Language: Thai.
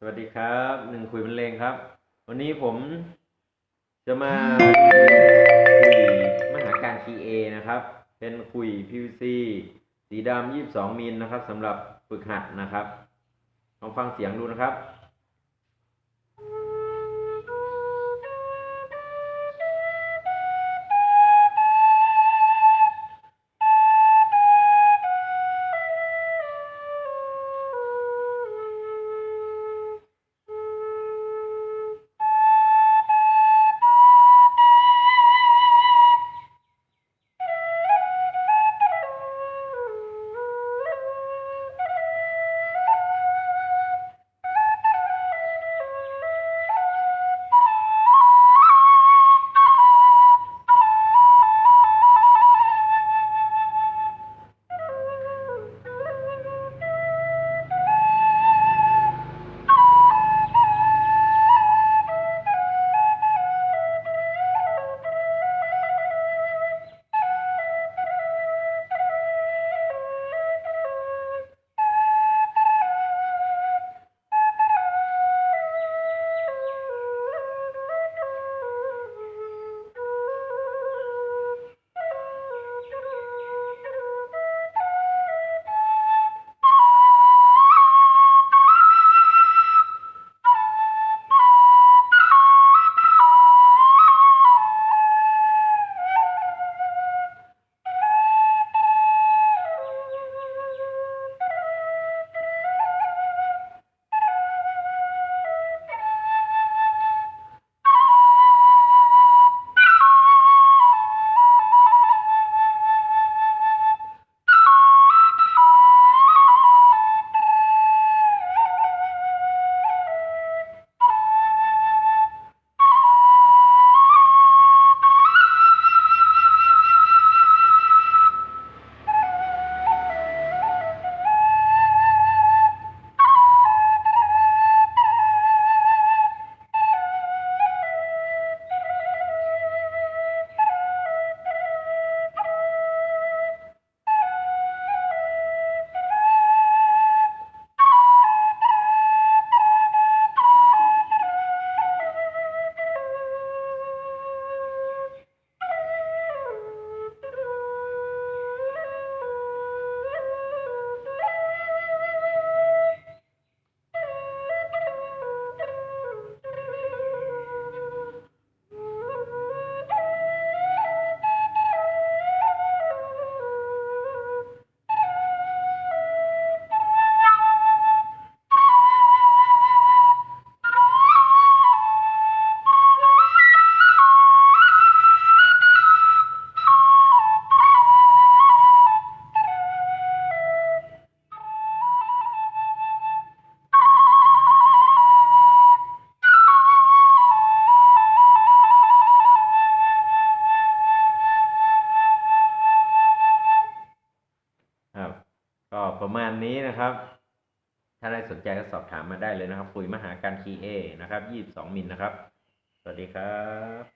สวัสดีครับหนึ่งคุยบรรเลงครับ วันนี้ผมจะมาคุยมหาการ TA นะครับ เป็นคุย PVC สีดำ22มิลนะครับสำหรับฝึกหัดนะครับลองฟังเสียงดูนะครับ ประมาณนี้นะครับ ถ้าได้สนใจก็สอบถามมาได้เลยนะครับ ปุ๋ยมหาการเคนะครับ 22 มิลนะครับ สวัสดีครับ